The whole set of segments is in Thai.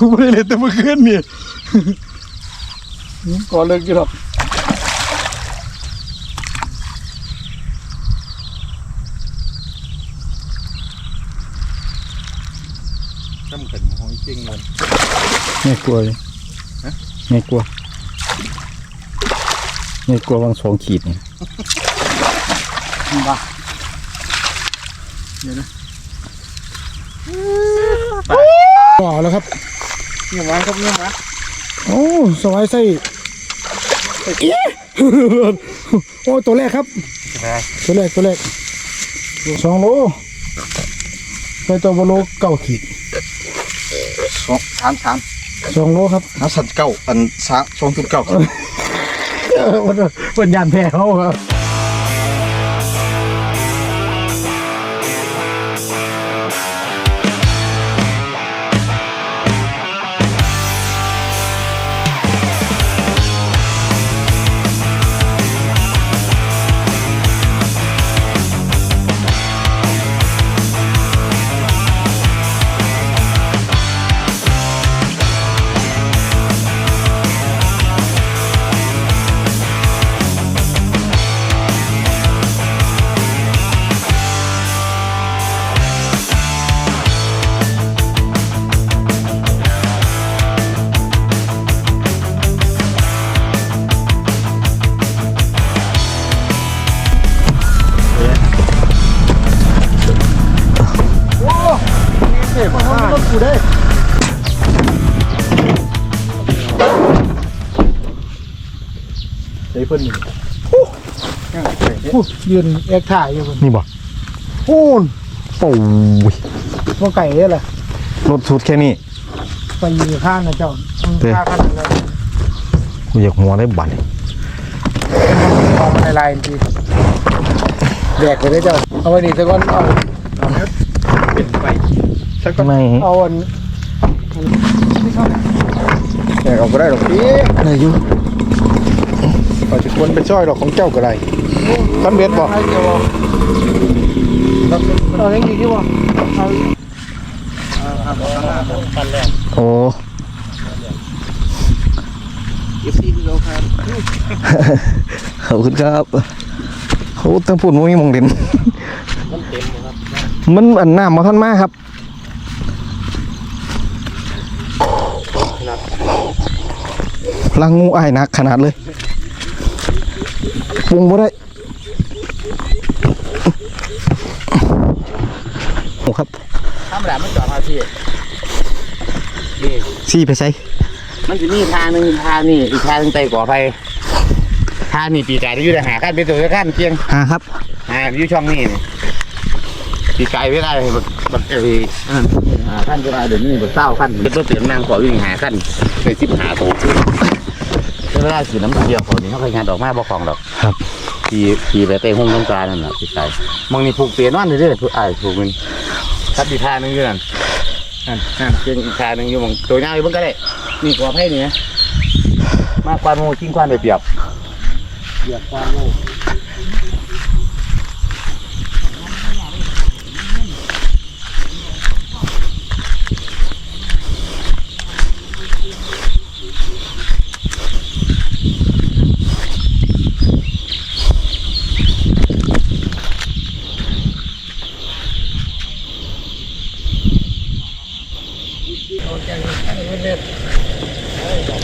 กูไม่ได้เล่นแต่เมื่อคืนนี่ก่อนเลิกกี่หรอกจำเป็นของจริงเลยไม่กลัวเลยไม่กลัวไม่กลัววางสองขีดนี่บ้าเดี๋ยวนะต่อแล้วครับ เงียบไว้ครับเงียบไว้โอ้สวายไส้เอ๊ะโอ้ตัวแรกครับ ตัวแรกตัวแรกสองโลไปตัวบโลเก้าขีดสองสามสามสองโลครับน้ำสัตว์เก่าอันสามสองจุดเก่าเออมันมันยานแพ้เขาครับ พิ่นนี่ยืนแอกถ่ายอยู่เพิ่นนี่บ่โอ้นโอ้ยว่าไก่เนี่ยแหละรถสุดแค่นี้ไปยืนข้างนะเจ้าเด้ข้างข้างเลยกูอยากหัวได้บัตรมองมาในลายจริงแดกไปได้เจ้า เอาไว้นี่สักวันเอาเป็นไปสักก็ไม่เอาอันแต่เอาไปได้หรอกพี่ไหนอยู่ เราจะควรเป็นช่อยดอกของเจ้าก็ได้คันเบ็ดบอกให้เจ้าเอาเอาอย่างนี้ที่ว่าเอาโอ้เอฟซีคือเราครับขอบคุณครับเขาตั้งพูดว่ามีมองเด่นมันเต็มครับมันอันน้ำมาท่านมากครับลังงูอ้ายหนักขนาดเลย ปรุงบ่ได้โอ้ครับธรรมดามันจอดมาพี่นี่ซี่ไปใช้มันจะมีทางหนึ่งทางนี่อีกทางหนึงไต่ก่อไปทางนี่ปีกายอยู่ในหาขั้นเป็นตัวขั้นเกียงหาครับหาอยู่ช่องนี่นี่ปีกายไม่ได้บักบักเอ้ยอันหาขั้นจะมาเดี๋ยวนี้บักเศร้าขั้นเป็นตัวเตือนนางขอวิ่งหาขั้นไปสิบหาตัว เวลาสีน้ำเดียวเขานี่เขาเคยงานดอกไม้บ่ของดอกครับขี่ขี่ไปเตะห้องน้ำตานั่นแหละปีกายมองนี่ผูกเปลี่ยนนั่นเลยเด้อผูกอ้ายผูกมันครับอีกทางหนึงอยู่นั่นนั่นนั่นเกียงอีกทางหนึงอยู่หมองตัวยาวอยู่เบิ่งก็ได้นี่กว่าให้นี่นะมากกว่าโมจิ้งกว่าได้เปรียบเหยียบความโล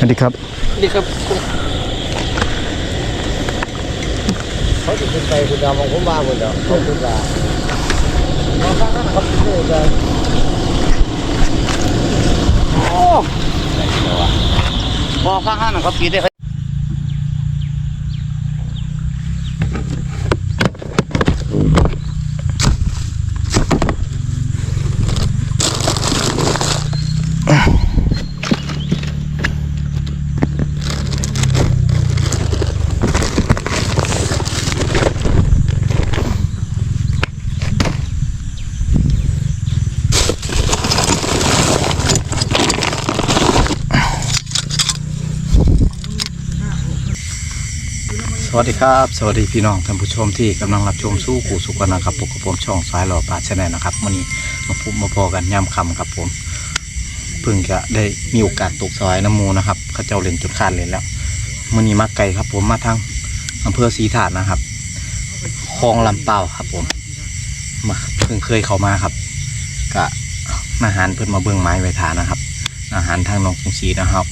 สวัสดีครับดีครับเขาจะเป็นไปคุณดาวมองผมมาคุณดาวเขาคุณดาวมาข้างๆเขาเป็นเลยจ้ะพอข้างห้างเขาปีได้ส วัสดีครับ สวัสดีพี่น้องท่านผู้ชมที่กำลังรับชมสู้ขู่สุกนะครับปกกับผมช่องสายหล่อปลาชแนลนะครับวันนี้มาพบมาพอกันย่ำคำครับผมเพิ่งจะได้มีโอกาสตกสายน้ำมูนะครับเขาเจ้าเล่นจนขาดเล่นแล้วมื่อนี้มาไกลครับ ผมมาทางอำเภอศรีถาดนะครับคลองลำเปล่าครับผมมาเพิ่งเคยเข้ามาครับกะอาหารเพิ่นมาเบิ่งไม้ไว้ทานนะครับ อาหารทางหนองกรุงศรีนะครับ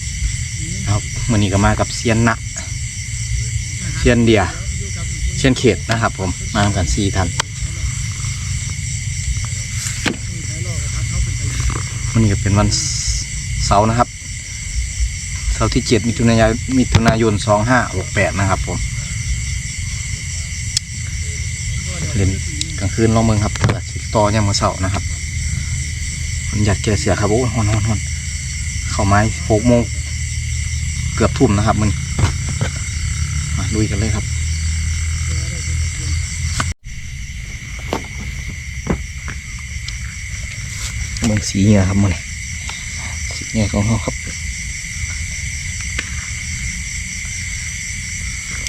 ครับมื่อนี้ก็มากับเซียนนะเซียนเดียเซียนเขตนะครับ ผมมากันสี่ท่านวันนี้ก็เป็นวันเสาร์นะครับเสาร์ที่เจ็ดมิถุนายนมิถุนายนสองห้าหกแปดนะครับ ผมเล่นกลางคืนลองเมืองครับเปิดสิต่อยามมื้อเสาร์นะครับมันอยากแก่เสียครับโอ้ยฮอนฮอนฮอนเข้าไม้หกโมงเกือบทุ่มนะครับ มัน ลุยกันเลยครับมองสีเหงื่อครับมันสีเงื่อของเขาครับ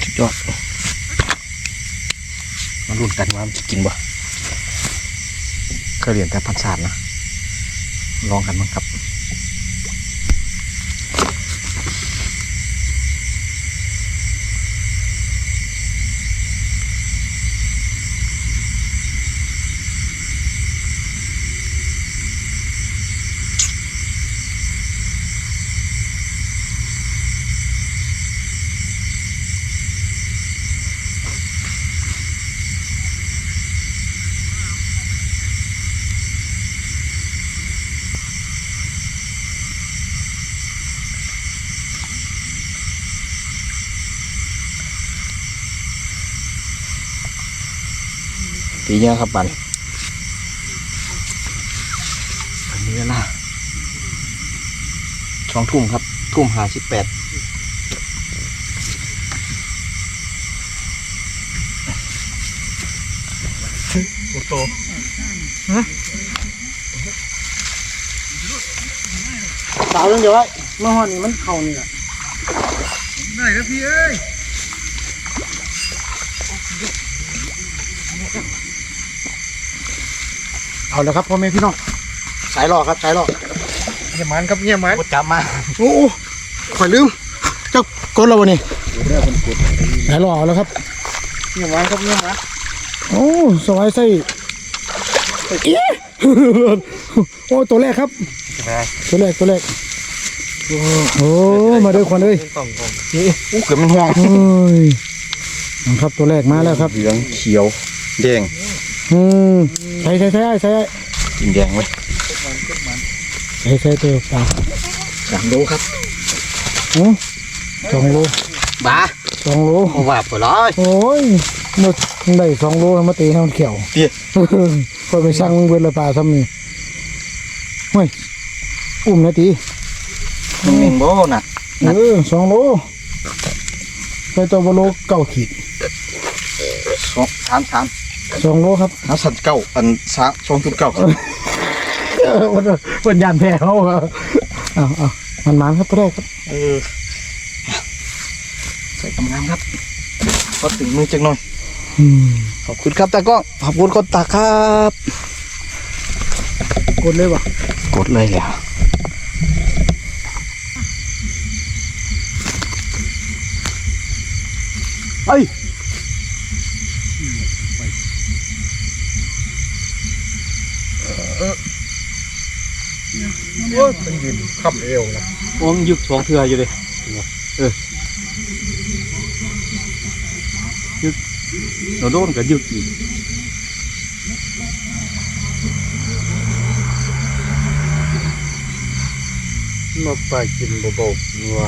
สุดยอดมาลุ้นกันว่ามันจะกินบ่เคยเรียนแต่พันศาสตร์นะลองกันมั้งครับ ตีเยอะครับบันอันนี้เวลาช่องทุ่มครับ ทุ่มหาสิบแปดโตฮะสาวยังเดี๋ยวไว้เมื่อวานนี้มันเข่านี่แหละได้ครับพี่เอ้ย เอาแล้วครับพ่อแม่พี่น้องสายหล่อครับสายหล่อเงียบมันครับเงียบมันกดจับมาโอ้โหข่อยลืมเจ้ากดเราวะนี่สายหล่อเอาแล้วครับเงียบมันครับเงียบมันโอ้สวายไส้เอ๊ะโอ้ตัวแรกครับตัวแรกตัวแรกโอ้โหมาเด้อควันเอ้ยกล่องกล่องอู้เกิดมันห่วงโอ้ยนะครับตัวแรกมาแล้วครับเหลืองเขียวแดง อืมใส่ใส่ใส่ใส่กินแดงไว้ใส่ใส่ตัวปลาสามโลครับโอ้สองโลบ้าสองโลโอ้ว่าเปิดร้อยโอ้ยหมดได้สองโลมาตีให้มันเขียวเตี้ยพอไปสั่งมึงเวลาปลาซ้ำนี่เฮ้ยอุ้มนะตีมันนิ่งโบน่ะเออสองโลไปตัวบโลเก้าขีดสองสามสาม สองโลครับน้ำสัตว์เก้าอันสามสองจุดเก้าเออวันวันยานแพ้เขาอะเอาเอามันมันครับตัวแรกครับเออใส่กำลังครับพอถึงมือจังหน่อยอืมขอบคุณครับตากล้องขอบคุณคนตาครับกดเลยวะกดเลยแหละเอ้ย โอ้ยมันยืนขับเอวนะโอ้มยึกสองเทืออยู่เลยเออยึกเราโดนกับยึกอีกมาไปกินเบาๆนัว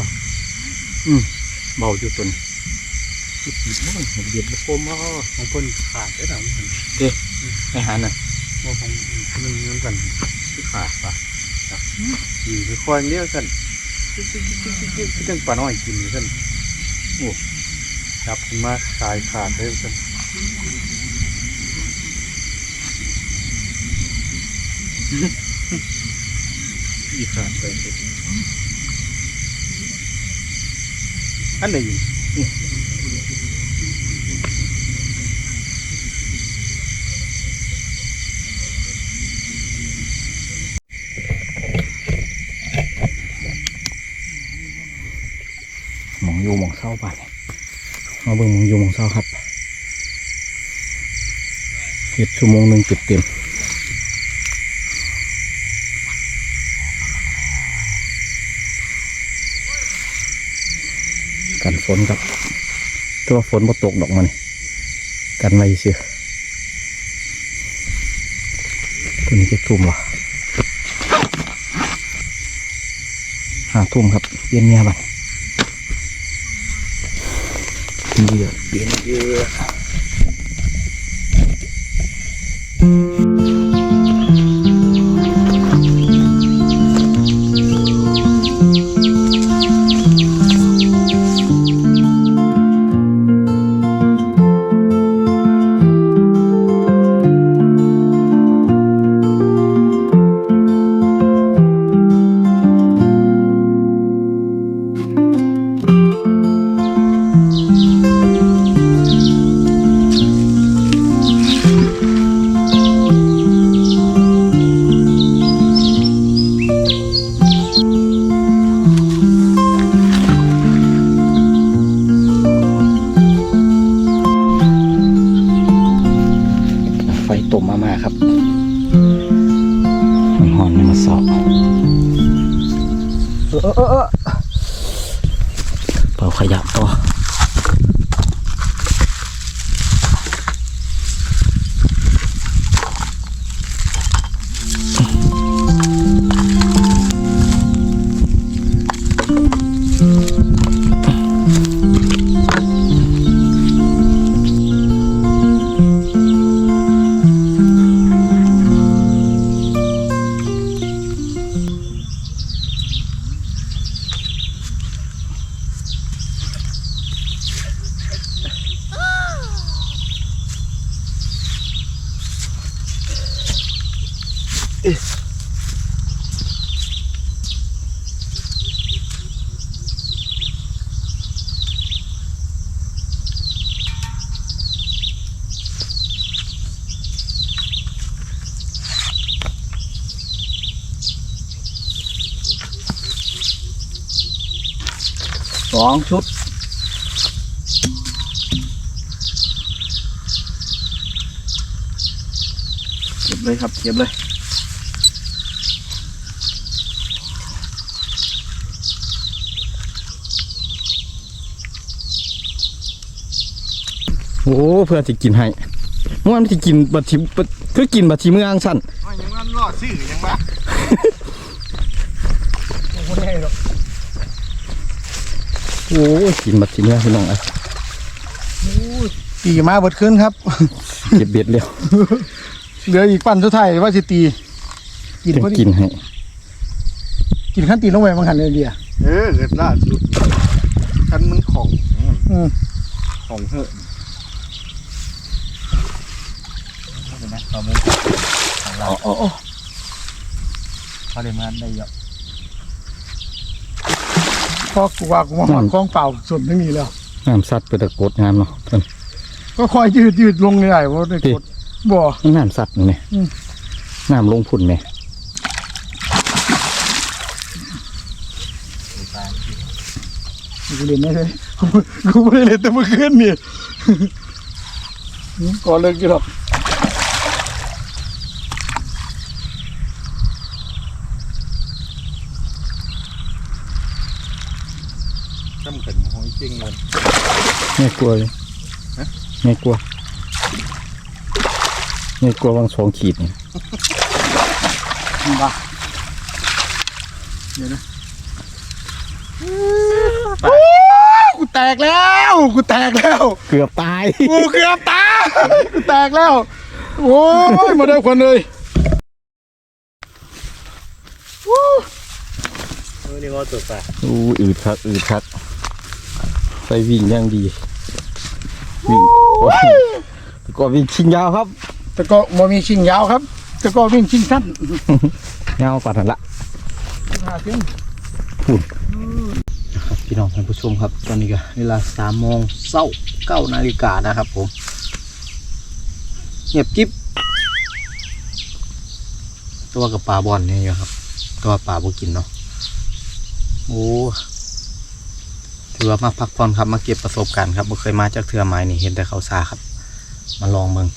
เบาอยู่ตัวนี้เบียดมาโคมมาของเพิ่นขาดได้หรอมันไปหาหน่อย ของของมันเหมือนกันที่ขาดปะขี่ไปคอยเลี้ยวสั่นจิ๊กจิ๊กจิ๊กจิ๊กจิ๊กจิ๊กจังปลาน้อยกินสั่นโอ้จับขึ้นมาสายขาดเลยสั่นอีขาดไปเลยอันไหนอยู่ เศร้าไปมาเบิ่งมองอยู่มองเศร้าครับเฮ็ดชั่วโมงหนึ่งจุดเต็มกันฝนครับตัวาฝนบ่ตกดอกมันกันไว้เสียตัวนี้จะทุ่มวะห้าทุ่มครับเย็นเมียบัดเหยื่อเย็น เหยื่อไองชุด เก็บเลยครับเก็บเลยโอ้เพื่อจะกินให้เมื่อวานมันจะกินบัตรทิบัตรคือกินบัตรทิเมืองสั้นยังงั้นรอดซื่อยังบ้า โอ้ยกินบัตรทิเมืองพี่น้องไอ้ตีมาเบิดขึ้นครับเก็บเบ็ดเร็วเหลืออีกปั่นสุดท้ายว่าสิตีกินจะพอดีกินให้กินขั้นตีลงไปบางหันเลยเดียเออเกิดล่าสุดคันมันของอืมของเหอะอ๋ออ๋อปริมาณได้เยอะ พอกูว่ากูมาหอดกองเปล่าส่วนไม่มีแล้วน้ำซัดไปตะกดงามเนาะท่านก็คอยยืดยืดลงเลยเพราะได้กดบ่น้ำซัดนี่ไหมอืมน้ำลงพุ่นไหมกูเรียนไม่เลยกูไม่ได้เรียนแต่เมื่อคืนนี่ก่อนเลิกกี่หรอก กันหอยเชียงเงินไม่กลัวเลยฮะไม่กลัวไม่กลัววางสองขีดนี่บ้าเดี๋ยวนะกูแตกแล้วกูแตกแล้ว เกือบตายกูเกือบตายกูแตกแล้ว โอ้ยมาได้คนเลยเออนี่ก็ตัวปลาอู้อืดครับอืดครับ ไปวิ่งอย่างดี วิ่งโอ้ยแต่ก็วิ่งชิงยาวครับแต่ก็บ่มีชิงยาวครับแต่ก็วิ่งชิงสั้นยาวกว่านั้นละหาถึงครับพี่น้องท่านผู้ชมครับ ตอนนี้ก็เวลาสามโมงเช้าเก้านาฬิกานะครับผมเงียบกิ๊บตัวกับปลาบอลนี่อยู่ครับ ตัวปลาบ่กินเนาะโอ้แถือว่ามาพักผ่อนครับมาเก็บประสบการณ์ครับบ่เคยมาจากเทือไม้นี่เห็นแต่เขาซาครับ มาลองเบิ่ง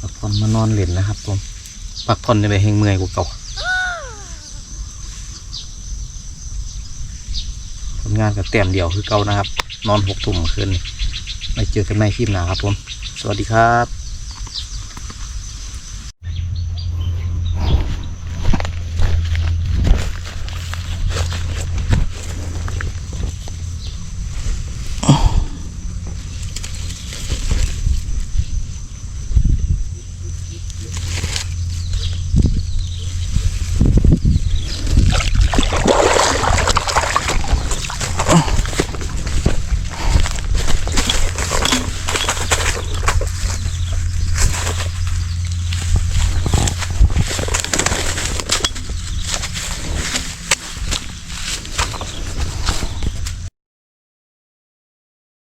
พักผ่อนมานอนเล่นนะครับผมพักผ่อนจะได้เฮงเมื่อยกว่าเก่าผลงานกับแต้มเดียวคือเก่านะครับ นอนหกทุ่มคืนนี่ไปเจอกันใหม่คลิปหน้าครับผม สวัสดีครับ